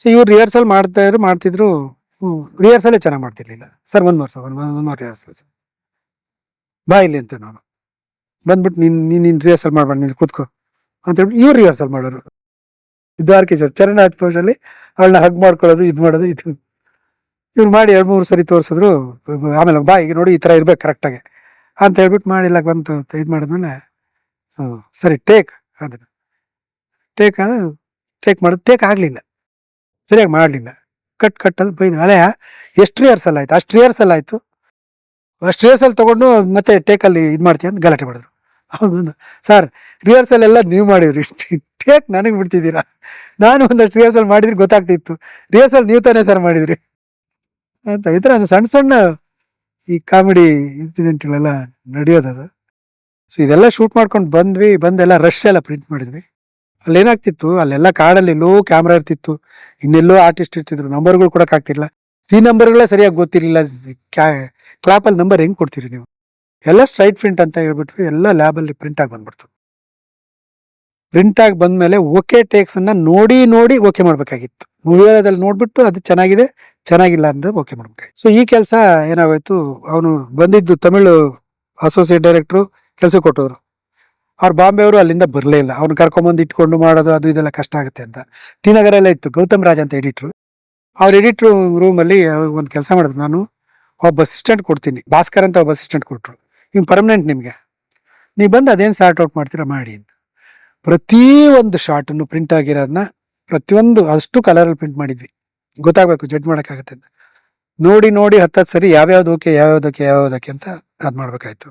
ಸೊ ಇವ್ರು ರಿಹರ್ಸಲ್ ಮಾಡ್ತಾ ಇದ್ರು, ಮಾಡ್ತಿದ್ರು. ರಿಹರ್ಸಲೇ ಚೆನ್ನಾಗಿ ಮಾಡ್ತಿರ್ಲಿಲ್ಲ. ಸರ್ ಒಂದ್ ಸರ್ ಒಂದು ಒಂದು ಮೂರು ರಿಹರ್ಸಲ್ ಸರ್ ಬಾ ಇಲ್ಲಿ ಅಂತ ನಾನು. ಬಂದ್ಬಿಟ್ಟು ನೀನು ನೀನು ನೀನು ರಿಹರ್ಸಲ್ ಮಾಡ್ಬೇಡ, ನೀನು ಕೂತ್ಕೋ. ಅಂತ ಹೇಳ್ಬಿಟ್ಟು ಇವ್ರು ರಿಹರ್ಸಲ್ ಮಾಡೋರು. ದ್ವಾರಕೇಶ್ವರ್ ಚರಣ್ ಪೋಷಲ್ಲಿ ಅವಳನ್ನ ಹಗ್ ಮಾಡ್ಕೊಳ್ಳೋದು, ಇದು ಮಾಡೋದು, ಇದು. ಇವ್ರು ಮಾಡಿ ಎರಡು, ಮೂರು ಸರಿ ತೋರಿಸಿದ್ರು. ಆಮೇಲೆ ಬಾ, ಈಗ ನೋಡಿ ಈ ಥರ ಇರ್ಬೇಕು ಕರೆಕ್ಟಾಗಿ ಅಂತ ಹೇಳ್ಬಿಟ್ಟು ಮಾಡಿಲ್ಲ ಬಂತು ಇದು ಮಾಡಿದ್ಮೇಲೆ ಸರಿ ಟೇಕ್ ಅದನ್ನು. ಟೇಕ್ ಟೇಕ್ ಮಾಡೋದು ಟೇಕ್ ಆಗಲಿಲ್ಲ. ಸರಿಯಾಗಿ ಮಾಡಲಿಲ್ಲ. ಕಟ್ ಕಟ್ಟಲ್ಲಿ ಬೈದು ಅಲೆಯ ಎಷ್ಟು ರಿಹರ್ಸಲ್ ಆಯ್ತು? ಅಷ್ಟು ರಿಹರ್ಸಲ್ ಆಯ್ತು. ಅಷ್ಟು ರಿಹರ್ಸಲ್ ತಗೊಂಡು ಮತ್ತೆ ಟೇಕಲ್ಲಿ ಇದು ಮಾಡ್ತೀಯ ಅಂತ ಗಲಾಟೆ ಮಾಡಿದ್ರು. ಹೌದು ಸರ್ ರಿಹರ್ಸಲ್ ಎಲ್ಲ ನೀವು ಮಾಡಿದ್ರಿ. [LAUGHS] ಟೇಕ್ ನನಗೆ ಬಿಡ್ತಿದ್ದೀರಾ? ನಾನು ಒಂದಷ್ಟು ರಿಹರ್ಸಲ್ ಮಾಡಿದ್ರೆ ಗೊತ್ತಾಗ್ತಿತ್ತು. ರಿಹರ್ಸಲ್ ನೀವು ತಾನೇ ಸರ್ ಮಾಡಿದ್ರಿ. ಅಂತ ಈ ಥರ ಸಣ್ಣ ಸಣ್ಣ ಈ ಕಾಮಿಡಿ ಇನ್ಸಿಡೆಂಟ್ಗಳೆಲ್ಲ ನಡೆಯೋದದು. ಸೊ ಇದೆಲ್ಲ ಶೂಟ್ ಮಾಡ್ಕೊಂಡು ಬಂದ್ವಿ, ಬಂದೆಲ್ಲ ರಶ್ ಎಲ್ಲ ಪ್ರಿಂಟ್ ಮಾಡಿದ್ವಿ. ಅಲ್ಲೇನಾಗ್ತಿತ್ತು, ಅಲ್ಲೆಲ್ಲ ಕಾಡಲ್ಲಿ ಎಲ್ಲೋ ಕ್ಯಾಮ್ರಾ ಇರ್ತಿತ್ತು, ಇನ್ನೆಲ್ಲೋ ಆರ್ಟಿಸ್ಟ್ ಇರ್ತಿದ್ರು ನಂಬರ್ಗಳು ಕೊಡೋಕ್ಕಾಗ್ತಿಲ್ಲ ಈ ನಂಬರ್ಗಳೇ ಸರಿಯಾಗಿ ಗೊತ್ತಿರಲಿಲ್ಲ ಕ್ಲಾಪಲ್ಲಿ ನಂಬರ್ ಹೆಂಗ್ ಕೊಡ್ತೀರಿ ನೀವು? ಎಲ್ಲ ಸ್ಟ್ರೈಟ್ ಪ್ರಿಂಟ್ ಅಂತ ಹೇಳ್ಬಿಟ್ವಿ, ಎಲ್ಲ ಲ್ಯಾಬಲ್ಲಿ ಪ್ರಿಂಟ್ ಆಗಿ ಬಂದ್ಬಿಡ್ತು. ಪ್ರಿಂಟ್ ಆಗಿ ಬಂದ್ಮೇಲೆ ಓಕೆ ಟೇಕ್ಸ್ ಅನ್ನ ನೋಡಿ ನೋಡಿ ಓಕೆ ಮಾಡಬೇಕಾಗಿತ್ತು. ಮೂವಿಯಲ್ಲಿ ನೋಡ್ಬಿಟ್ಟು ಅದು ಚೆನ್ನಾಗಿದೆ, ಚೆನ್ನಾಗಿಲ್ಲ ಅಂತ ಓಕೆ ಮಾಡ್ಬೇಕಾಗಿತ್ತು. ಸೊ ಈ ಕೆಲಸ ಏನಾಗೋಯ್ತು, ಅವನು ಬಂದಿದ್ದು ತಮಿಳು ಅಸೋಸಿಯೇಟ್ ಡೈರೆಕ್ಟ್ರು ಕೆಲಸ ಕೊಟ್ಟಿದ್ರು. ಅವ್ರು ಬಾಂಬೆ ಅವರು ಅಲ್ಲಿಂದ ಬರಲೇ ಇಲ್ಲ. ಅವ್ರನ್ನ ಕರ್ಕೊಂಬಂದು ಇಟ್ಕೊಂಡು ಮಾಡೋದು ಅದು ಇದೆಲ್ಲ ಕಷ್ಟ ಆಗುತ್ತೆ ಅಂತ. ಟಿ ನಗರಲ್ಲೇ ಇತ್ತು. ಗೌತಮ್ ರಾಜ್ ಅಂತ ಎಡಿಟ್ರು ಅವ್ರ ಎಡಿಟ್ರು ರೂಮಲ್ಲಿ ಒಂದು ಕೆಲಸ ಮಾಡಿದ್ರು. ನಾನು ಒಬ್ಬ ಅಸಿಸ್ಟೆಂಟ್ ಕೊಡ್ತೀನಿ. ಭಾಸ್ಕರ್ ಅಂತ ಒಬ್ಬ ಅಸಿಸ್ಟೆಂಟ್ ಕೊಟ್ಟರು ನೀವು ಪರ್ಮನೆಂಟ್ ನಿಮಗೆ. ನೀವು ಬಂದು ಅದೇನು ಸಾರ್ಟ್ ಔಟ್ ಮಾಡ್ತೀರಾ? ಮಾಡಿ ಅಂತ. ಪ್ರತಿ ಒಂದು ಶಾರ್ಟನ್ನು ಪ್ರಿಂಟ್ ಆಗಿರೋದನ್ನ ಪ್ರತಿಯೊಂದು ಅಷ್ಟು ಕಲರಲ್ಲಿ ಪ್ರಿಂಟ್ ಮಾಡಿದ್ವಿ. ಗೊತ್ತಾಗಬೇಕು ಜಡ್ಜ್ ಮಾಡೋಕ್ಕಾಗತ್ತೆ ಅಂತ. ನೋಡಿ ನೋಡಿ ಹತ್ತತ್ತು ಸರಿ ಯಾವ್ಯಾವ್ದು ಓಕೆ ಯಾವ್ಯಾವ್ದಕ್ಕೆ ಯಾವ್ಯಾವ್ದಕ್ಕೆ ಅಂತ ಅದು ಮಾಡ್ಬೇಕಾಯ್ತು.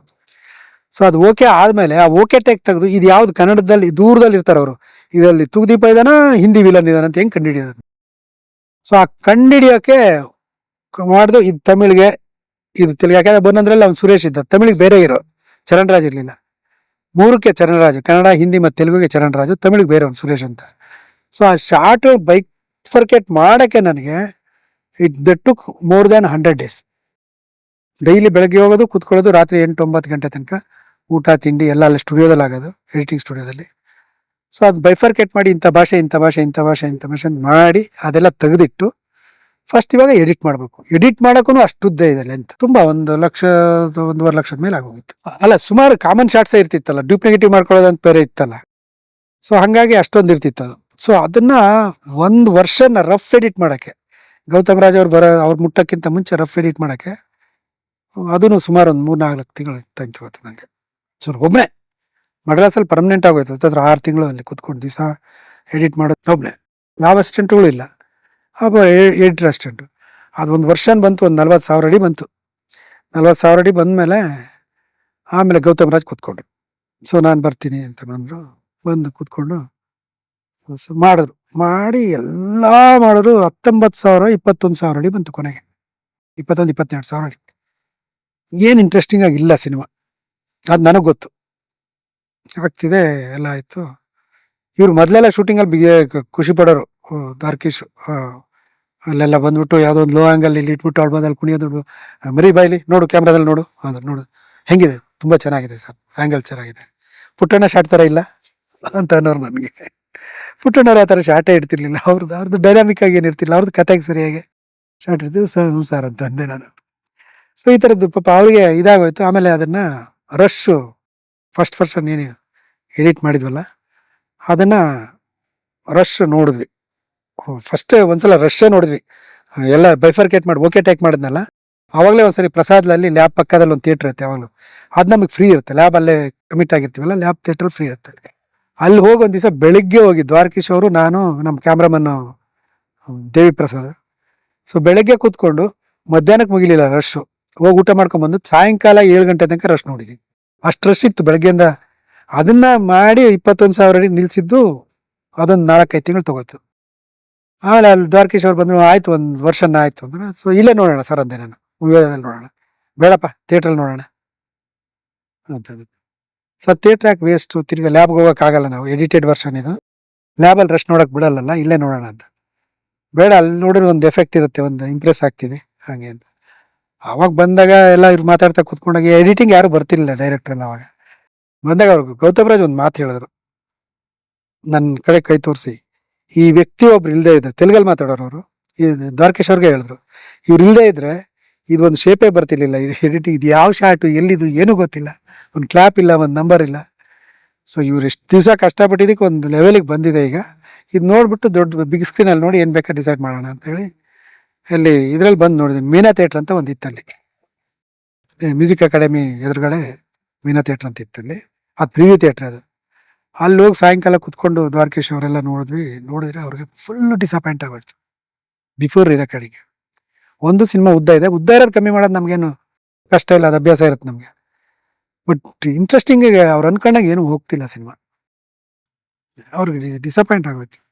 ಸೊ ಅದು ಓಕೆ ಆದಮೇಲೆ ಆ ಓಕೆ ಟೇಕ್ ತೆಗೆದು ಇದು ಯಾವ್ದು ಕನ್ನಡದಲ್ಲಿ ದೂರದಲ್ಲಿ ಇರ್ತಾರೆ ಅವರು. ಇದರಲ್ಲಿ ತುಗ್ದೀಪ ಇದಾನ, ಹಿಂದಿ ವಿಲನ್ ಇದಾನ ಅಂತ ಹೆಂಗ್ ಕಂಡುಹಿಡಿಯೋದು? ಸೊ ಆ ಕಂಡಿಡಿಯೋಕೆ ಮಾಡ್ದು ಇದು ತಮಿಳಿಗೆ ಇದು ತೆಲುಗು ಯಾಕಂದ್ರೆ ಬಂದಂದ್ರಲ್ಲಿ ಅವ್ನು ಸುರೇಶ್ ಇದ್ದ. ತಮಿಳಿಗೆ ಬೇರೆ ಇರೋ ಚರಣರಾಜ್ ಇರ್ಲಿಲ್ಲ. ಮೂರಕ್ಕೆ ಚರಣರಾಜು, ಕನ್ನಡ, ಹಿಂದಿ ಮತ್ತು ತೆಲುಗುಗೆ ಚರಣರಾಜು, ತಮಿಳಿಗೆ ಬೇರೆ ಅವ್ನು ಸುರೇಶ್ ಅಂತ. ಸೊ ಆ ಶಾರ್ಟ್ ಬೈಕ್ ಫರ್ಕೆಟ್ ಮಾಡಕ್ಕೆ ನನಗೆ it that took more than hundred days daily ಬೆಳಗ್ಗೆ ಹೋಗೋದು, ಕೂತ್ಕೊಳ್ಳೋದು ರಾತ್ರಿ ಎಂಟು ಒಂಬತ್ತು ಗಂಟೆ ತನಕ ಊಟ, ತಿಂಡಿ ಎಲ್ಲ ಅಲ್ಲಿ ಸ್ಟುಡಿಯೋದಲ್ಲಿ ಆಗೋದು ಎಡಿಟಿಂಗ್ ಸ್ಟುಡಿಯೋದಲ್ಲಿ. ಸೊ ಅದು ಬೈಫರ್ಕೇಟ್ ಮಾಡಿ ಇಂಥ ಭಾಷೆ ಇಂಥ ಭಾಷೆ ಇಂಥ ಭಾಷೆ ಇಂಥ ಭಾಷೆ ಮಾಡಿ ಅದೆಲ್ಲ ತೆಗೆದಿಟ್ಟು ಫಸ್ಟ್ ಇವಾಗ ಎಡಿಟ್ ಮಾಡಬೇಕು. ಎಡಿಟ್ ಮಾಡೋಕ್ಕೂ ಅಷ್ಟುದ್ದ ಇದೆ ಲೆಂತ್ ತುಂಬಾ ಒಂದು ಲಕ್ಷ, ಒಂದೂವರೆ ಲಕ್ಷದ ಮೇಲೆ ಆಗೋಗಿತ್ತು. ಅಲ್ಲ, ಸುಮಾರು ಕಾಮನ್ ಶಾರ್ಟ್ಸೇ ಇರ್ತಿತ್ತಲ್ಲ ಡ್ಯೂಪ್ಲಿಕೇಟಿವ್ ಮಾಡ್ಕೊಳ್ಳೋದು ಅಂತ ಬೇರೆ ಇತ್ತಲ್ಲ. ಸೊ ಹಂಗಾಗಿ ಅಷ್ಟೊಂದು ಇರ್ತಿತ್ತು ಅದು. ಸೊ ಅದನ್ನ ಒಂದು ವರ್ಷನ ರಫ್ ಎಡಿಟ್ ಮಾಡೋಕ್ಕೆ ಗೌತಮ್ ರಾಜ್ ಅವ್ರು ಬರೋ, ಅವ್ರು ಮುಟ್ಟಕ್ಕಿಂತ ಮುಂಚೆ ರಫ್ ಎಡಿಟ್ ಮಾಡಕ್ಕೆ ಅದನ್ನು ಸುಮಾರು ಒಂದು ಮೂರ್ನಾಲ್ಕು ತಿಂಗಳು ಟೈಮ್ ತಗೋತು ನನಗೆ ಸೊ ಒಬ್ಬನೇ ಮಡ್ರಾಸಲ್ಲಿ ಪರ್ಮನೆಂಟ್ ಆಗೋಯ್ತು. ಹತ್ತತ್ರ ಆರು ತಿಂಗಳು ಅಲ್ಲಿ ಕೂತ್ಕೊಂಡು ದಿವಸ ಎಡಿಟ್ ಮಾಡೋದು ಒಬ್ಬನೇ ಯಾವ ಅಸಿಸ್ಟೆಂಟ್ಗಳು ಇಲ್ಲ. ಅಬ್ಬ ಎಡಿಟರ್ ಅಸಿಸ್ಟೆಂಟು ಅದು ಒಂದು ವರ್ಷ ಬಂತು, ಒಂದು ನಲ್ವತ್ತು ಸಾವಿರ ಅಡಿ ಬಂತು. ನಲ್ವತ್ತು ಸಾವಿರ ಅಡಿ ಬಂದಮೇಲೆ ಆಮೇಲೆ ಗೌತಮ್ ರಾಜ್ ಕೂತ್ಕೊಂಡ್ರು. ಸೊ ನಾನು ಬರ್ತೀನಿ ಅಂತ ಬಂದರು. ಬಂದು ಕೂತ್ಕೊಂಡು ಮಾಡಿದ್ರು. ಮಾಡಿ ಎಲ್ಲ ಮಾಡಿದ್ರು. ಹತ್ತೊಂಬತ್ತು ಸಾವಿರ, ಇಪ್ಪತ್ತೊಂದು ಸಾವಿರ ಅಡಿ ಬಂತು ಕೊನೆಗೆ. ಇಪ್ಪತ್ತೊಂದು, ಇಪ್ಪತ್ತೆರಡು ಸಾವಿರ ಅಡಿ. ಏನು ಇಂಟ್ರೆಸ್ಟಿಂಗ್ ಆಗಿಲ್ಲ ಸಿನಿಮಾ. ಅದು ನನಗೆ ಗೊತ್ತು. ಆಗ್ತಿದೆ, ಎಲ್ಲ ಆಯಿತು. ಇವ್ರು ಮೊದಲೆಲ್ಲ ಶೂಟಿಂಗಲ್ಲಿ ಬಿಗಿ, ಖುಷಿ ಪಡೋರು. ದಾರ್ಕಿಶ್ ಅಲ್ಲೆಲ್ಲ ಬಂದ್ಬಿಟ್ಟು ಯಾವುದೋ ಒಂದು ಲೋ ಆ್ಯಂಗಲ್ ಇಲ್ಲಿ ಇಟ್ಬಿಟ್ಟು ಅವ್ಳ ಬಂದಲ್ಲಿ ಕುಣಿಯೋದು ಮರಿ ಬಾಯ್ಲಿ, ನೋಡು ಕ್ಯಾಮ್ರಾದಲ್ಲಿ ನೋಡು. ಅದು ನೋಡು. ಹೆಂಗಿದೆ? ತುಂಬ ಚೆನ್ನಾಗಿದೆ ಸರ್. ಆ್ಯಂಗಲ್ ಚೆನ್ನಾಗಿದೆ. ಪುಟ್ಟಣ್ಣ ಶಾಟ್ ಥರ ಇಲ್ಲ ಅಂತ ಅನ್ನೋರು ನನಗೆ. ಪುಟ್ಟಣ್ಣವ್ರು ಆ ಥರ ಶಾಟೇ ಇಡ್ತಿರ್ಲಿಲ್ಲ. ಅವ್ರದ್ದು ಅವ್ರದ್ದು ಡೈನಾಮಿಕ್ ಆಗಿ ಏನಿರ್ತಿಲ್ಲ ಅವ್ರದ್ದು ಕತೆಗೆ ಸರಿಯಾಗಿ ಶಾರ್ಟ್ ಇರ್ತೀವಿ ಸರ್ ಹ್ಞೂ ಸರ್ ಅಂತ ಅಂದೆ ನಾನು. ಸೊ ಈ ಥರದ್ದು ಪಾಪ ಅವ್ರಿಗೆ ಇದಾಗೋಯ್ತು. ಆಮೇಲೆ ಅದನ್ನ ರಶ್ಶು ಫಸ್ಟ್ ಪರ್ಸನ್ ಏನು ಎಡಿಟ್ ಮಾಡಿದ್ವಲ್ಲ, ಅದನ್ನ ರಶ್ ನೋಡಿದ್ವಿ. ಫಸ್ಟ್ ಒಂದ್ಸಲ ರಶ್ ನೋಡಿದ್ವಿ. ಎಲ್ಲ ಬೈಫರ್ಕೇಟ್ ಮಾಡಿ ಓಕೆ ಟೇಕ್ ಮಾಡಿದ್ನಲ್ಲ. ಅವಾಗಲೇ ಒಂದ್ಸರಿ ಪ್ರಸಾದ್ಲಲ್ಲಿ ಲ್ಯಾಬ್ ಪಕ್ಕದಲ್ಲಿ ಒಂದು ಥಿಯೇಟರ್ ಇರುತ್ತೆ ಯಾವಾಗಲೂ ಅದು ನಮಗೆ ಫ್ರೀ ಇರುತ್ತೆ. ಲ್ಯಾಬ್ ಅಲ್ಲೇ ಕಮಿಟ್ ಆಗಿರ್ತೀವಲ್ಲ ಲ್ಯಾಬ್ ಥಿಯೇಟರ್ ಫ್ರೀ ಇರುತ್ತೆ. ಅಲ್ಲಿ ಹೋಗಿ ಒಂದು ದಿವಸ ಬೆಳಿಗ್ಗೆ ಹೋಗಿ ದ್ವಾರಕೀಶ್ ಅವರು, ನಾನು ನಮ್ಮ ಕ್ಯಾಮ್ರಾಮನ್ ದೇವಿ ಪ್ರಸಾದ್ ಸೊ ಬೆಳಗ್ಗೆ ಕೂತ್ಕೊಂಡು ಮಧ್ಯಾಹ್ನಕ್ಕೆ ಮುಗಿಲಿಲ್ಲ ರಶ್ಶು ಹೋಗಿ ಊಟ ಮಾಡ್ಕೊಂಡ್ಬಂದು ಸಾಯಂಕಾಲ ಏಳು ಗಂಟೆ ತನಕ ರಶ್ ನೋಡಿದ್ವಿ. ಅಷ್ಟು ರಶ್ ಇತ್ತು ಬೆಳಗ್ಗೆಯಿಂದ. ಅದನ್ನ ಮಾಡಿ ಇಪ್ಪತ್ತೊಂದು ಸಾವಿರ ಅಡಿ ನಿಲ್ಸಿದ್ದು ಅದೊಂದು ನಾಲ್ಕೈದು ತಿಂಗಳು ತಗೋತು. ಆಮೇಲೆ ಅಲ್ಲಿ ದ್ವಾರಕೇಶ್ ಅವ್ರು ಬಂದ್ರು, ಆಯಿತು, ಒಂದು ವರ್ಷನ ಆಯಿತು ಅಂದ್ರೆ. ಸೊ ಇಲ್ಲೇ ನೋಡೋಣ ಸರ್ ಅಂದೆ ನಾನು. ವಿವೇದಲ್ಲಿ ನೋಡೋಣ. ಬೇಡಪ್ಪ ಥಿಯೇಟ್ರಲ್ಲಿ ನೋಡೋಣ. ಅಂತದ್ದು. ಸರ್ ಥಿಯೇಟ್ರ್ ಯಾಕೆ ವೇಸ್ಟು ತಿರ್ಗಿ ಲ್ಯಾಬ್ಗೆ ಹೋಗೋಕ್ಕಾಗಲ್ಲ ನಾವು. ಎಡಿಟೆಡ್ ವರ್ಷನ್ ಇದು. ಲ್ಯಾಬಲ್ಲಿ ರಶ್ ನೋಡೋಕೆ ಬಿಡಲ್ಲಲ್ಲ, ಇಲ್ಲೇ ನೋಡೋಣ ಅಂತ. ಬೇಡ, ಅಲ್ಲಿ ನೋಡಿದ್ರೆ ಒಂದು ಎಫೆಕ್ಟ್ ಇರುತ್ತೆ, ಒಂದು ಇಂಪ್ರೆಸ್ ಆಗ್ತೀವಿ. ಹಾಗೆ ಅಂತ. ಅವಾಗ ಬಂದಾಗ ಎಲ್ಲ ಇವ್ರು ಮಾತಾಡ್ತಾ ಕೂತ್ಕೊಂಡಾಗ ಎಡಿಟಿಂಗ್ ಯಾರು ಬರ್ತಿರ್ಲಿಲ್ಲ ಡೈರೆಕ್ಟರ್ ಅವಾಗ. ಬಂದಾಗ ಅವ್ರಿಗೆ ಗೌತಮ್ ರಾಜ್ ಒಂದು ಮಾತು ಹೇಳಿದ್ರು. ನನ್ನ ಕಡೆ ಕೈ ತೋರಿಸಿ. ಈ ವ್ಯಕ್ತಿ ಒಬ್ರು ಇಲ್ಲದೆ ಇದ್ರೆ, ತೆಲುಗಲ್ಲಿ ಮಾತಾಡೋರು ಅವರು ದ್ವಾರಕೇಶ್ ಅವ್ರಿಗೆ ಹೇಳಿದ್ರು. ಇವ್ರು ಇಲ್ಲದೆ ಇದ್ರೆ ಇದು ಒಂದು ಶೇಪೇ ಬರ್ತಿರ್ಲಿಲ್ಲ. ಎಡಿಟಿಂಗ್ ಇದು ಯಾವ ಶಾರ್ಟು ಎಲ್ಲಿದು, ಏನೂ ಗೊತ್ತಿಲ್ಲ. ಒಂದು ಕ್ಲಾಪ್ ಇಲ್ಲ, ಒಂದು ನಂಬರ್ ಇಲ್ಲ. ಸೊ ಇವ್ರು ಎಷ್ಟು ದಿವಸ ಕಷ್ಟಪಟ್ಟಿದ್ದಕ್ಕೆ ಒಂದು ಲೆವೆಲಿಗೆ ಬಂದಿದೆ ಈಗ. ಇದು ನೋಡ್ಬಿಟ್ಟು ದೊಡ್ಡ ಬಿಗ್ ಸ್ಕ್ರೀನಲ್ಲಿ ನೋಡಿ ಏನು ಬೇಕಾ ಡಿಸೈಡ್ ಮಾಡೋಣ ಅಂತೇಳಿ ಅಲ್ಲಿ ಇದ್ರಲ್ಲಿ ಬಂದು ನೋಡಿದ್ವಿ ಮೀನಾ ಥಿಯೇಟರ್ ಅಂತ ಒಂದು ಇತ್ತಲ್ಲಿ ಮ್ಯೂಸಿಕ್ ಅಕಾಡೆಮಿ ಎದುರುಗಡೆ ಮೀನಾ ಥಿಯೇಟರ್ ಅಂತ ಇತ್ತಲ್ಲಿ ಅದು ಪ್ರಿವ್ಯೂ ಥಿಯೇಟರ್ ಅದು. ಅಲ್ಲಿ ಹೋಗಿ ಸಾಯಂಕಾಲ ಕುತ್ಕೊಂಡು ದ್ವಾರಕೇಶ್ ಅವರೆಲ್ಲ ನೋಡಿದ್ವಿ. ನೋಡಿದ್ರೆ ಅವ್ರಿಗೆ ಫುಲ್ ಡಿಸಪಾಯಿಂಟ್ ಆಗೋಯ್ತು. ಬಿಫೋರ್ ಇರೋ ಕಡೆಗೆ. ಒಂದು ಸಿನಿಮಾ ಉದ್ದ ಇದೆ. ಉದ್ದ ಇರೋದು ಕಮ್ಮಿ ಮಾಡೋದು ನಮಗೇನು ಕಷ್ಟ ಇಲ್ಲ. ಅದು ಅಭ್ಯಾಸ ಇರುತ್ತೆ ನಮಗೆ. ಬಟ್ ಇಂಟ್ರೆಸ್ಟಿಂಗ್ ಅವ್ರು ಅನ್ಕೊಂಡಾಗ ಏನು ಹೋಗ್ತಿಲ್ಲ ಸಿನಿಮಾ. ಅವ್ರಿಗೆ ಡಿಸಪಾಯಿಂಟ್ ಆಗೋಯ್ತು.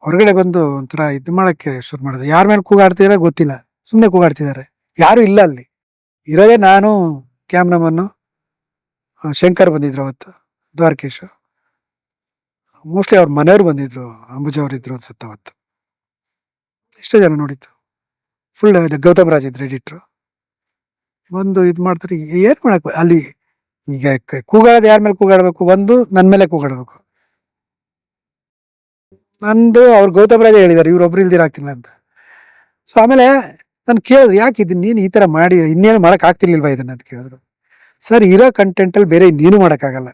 ಹೊರಗಡೆ ಬಂದು ಒಂಥರ ಇದು ಮಾಡಕ್ಕೆ ಶುರು ಮಾಡಿದೆ. ಯಾರ ಮೇಲೆ ಕೂಗಾಡ್ತಿದಾರೆ ಗೊತ್ತಿಲ್ಲ. ಸುಮ್ಮನೆ ಕೂಗಾಡ್ತಿದ್ದಾರೆ. ಯಾರು ಇಲ್ಲ ಅಲ್ಲಿ. ಇರೋದೇ ನಾನು ಕ್ಯಾಮ್ರಾಮನ್ನು ಶಂಕರ್ ಬಂದಿದ್ರು ಅವತ್ತು, ದ್ವಾರಕೇಶ್. ಮೋಸ್ಟ್ಲಿ ಅವ್ರ ಮನೆಯವ್ರು ಬಂದಿದ್ರು, ಅಂಬುಜ ಅವ್ರು ಇದ್ರು ಅನ್ಸುತ್ತೆ ಅವತ್ತು. ಎಷ್ಟೋ ಜನ ನೋಡಿದ್ದು. ಫುಲ್ ಗೌತಮ್ ರಾಜ್ ಇದ್ರು ಎಡಿಟ್ರು ಬಂದು ಇದು ಮಾಡ್ತಾರೆ. ಏನು ಮಾಡಕ್ ಅಲ್ಲಿ ಈಗ ಕೂಗಾಡೋದು ಯಾರ ಮೇಲೆ ಕೂಗಾಡಬೇಕು? ಒಂದು ನನ್ನ ಮೇಲೆ ಕೂಗಾಡ್ಬೇಕು. ನಂದು ಅವ್ರು ಗೌತಮ್ ರಾಜ ಹೇಳಿದಾರೆ ಇವ್ರೊಬ್ರು ಇಲ್ದಿರ ಆಗ್ತಿಲ್ಲ ಅಂತ. ಸೊ ಆಮೇಲೆ ನಾನು ಕೇಳಿದ್ರು, ಯಾಕೆ ಇದನ್ನ ನೀನು ಈ ತರ ಮಾಡಿ ಇನ್ನೇನು ಮಾಡಕ್ ಆಗ್ತಿರ್ಲಿಲ್ವಾ ಇದನ್ನ? ಅಂತ ಕೇಳಿದ್ರು. ಸರ್, ಇರೋ ಕಂಟೆಂಟ್ ಅಲ್ಲಿ ಬೇರೆ ಇನ್ನೇನು ಮಾಡೋಕ್ಕಾಗಲ್ಲ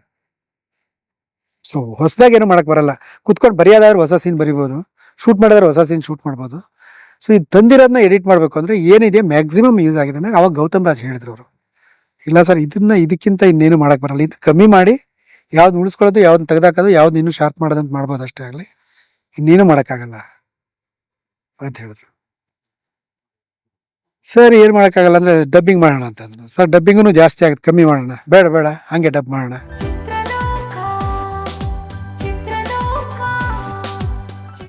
ಸೊ ಹೊಸದಾಗಿ ಏನು ಮಾಡಕ್ ಬರಲ್ಲ. ಕುತ್ಕೊಂಡು ಬರೆಯೋದಾದ್ರೆ ಹೊಸ ಸೀನ್ ಬರಿಬೋದು. ಶೂಟ್ ಮಾಡಿದ್ರೆ ಹೊಸ ಸೀನ್ ಶೂಟ್ ಮಾಡ್ಬೋದು. ಸೊ ಇದು ತಂದಿರೋದನ್ನ ಎಡಿಟ್ ಮಾಡಬೇಕು ಅಂದ್ರೆ ಏನಿದೆ? ಮ್ಯಾಕ್ಸಿಮಮ್ ಯೂಸ್ ಆಗಿದೆ ಅಂದಾಗ ಅವಾಗ ಗೌತಮ್ ರಾಜ್ ಹೇಳಿದ್ರು ಅವರು. ಇಲ್ಲ ಸರ್, ಇದನ್ನ ಇದಕ್ಕಿಂತ ಇನ್ನೇನು ಮಾಡಕ್ ಬರಲ್ಲ. ಇದು ಕಮ್ಮಿ ಮಾಡಿ, ಯಾವ್ದು ಉಳಿಸ್ಕೊಳ್ಳೋದು, ಯಾವ್ದು ತೆಗೆದಾಕೋದು, ಯಾವ್ದು ಇನ್ನೂ ಶಾರ್ಪ್ ಮಾಡೋದಂತ ಮಾಡ್ಬೋದು ಅಷ್ಟೇ ಆಗಲಿ. ಇನ್ನೇನು ಮಾಡೋಕ್ಕಾಗಲ್ಲ ಅಂತ ಹೇಳಿದ್ರು. ಸರ್, ಏನು ಮಾಡೋಕ್ಕಾಗಲ್ಲ ಅಂದರೆ ಡಬ್ಬಿಂಗ್ ಮಾಡೋಣ ಅಂತಂದ್ರು ಸರ್ ಡಬ್ಬಿಂಗೂ ಜಾಸ್ತಿ ಆಗುತ್ತೆ, ಕಮ್ಮಿ ಮಾಡೋಣ. ಬೇಡ ಬೇಡ, ಹಾಗೆ ಡಬ್ ಮಾಡೋಣ.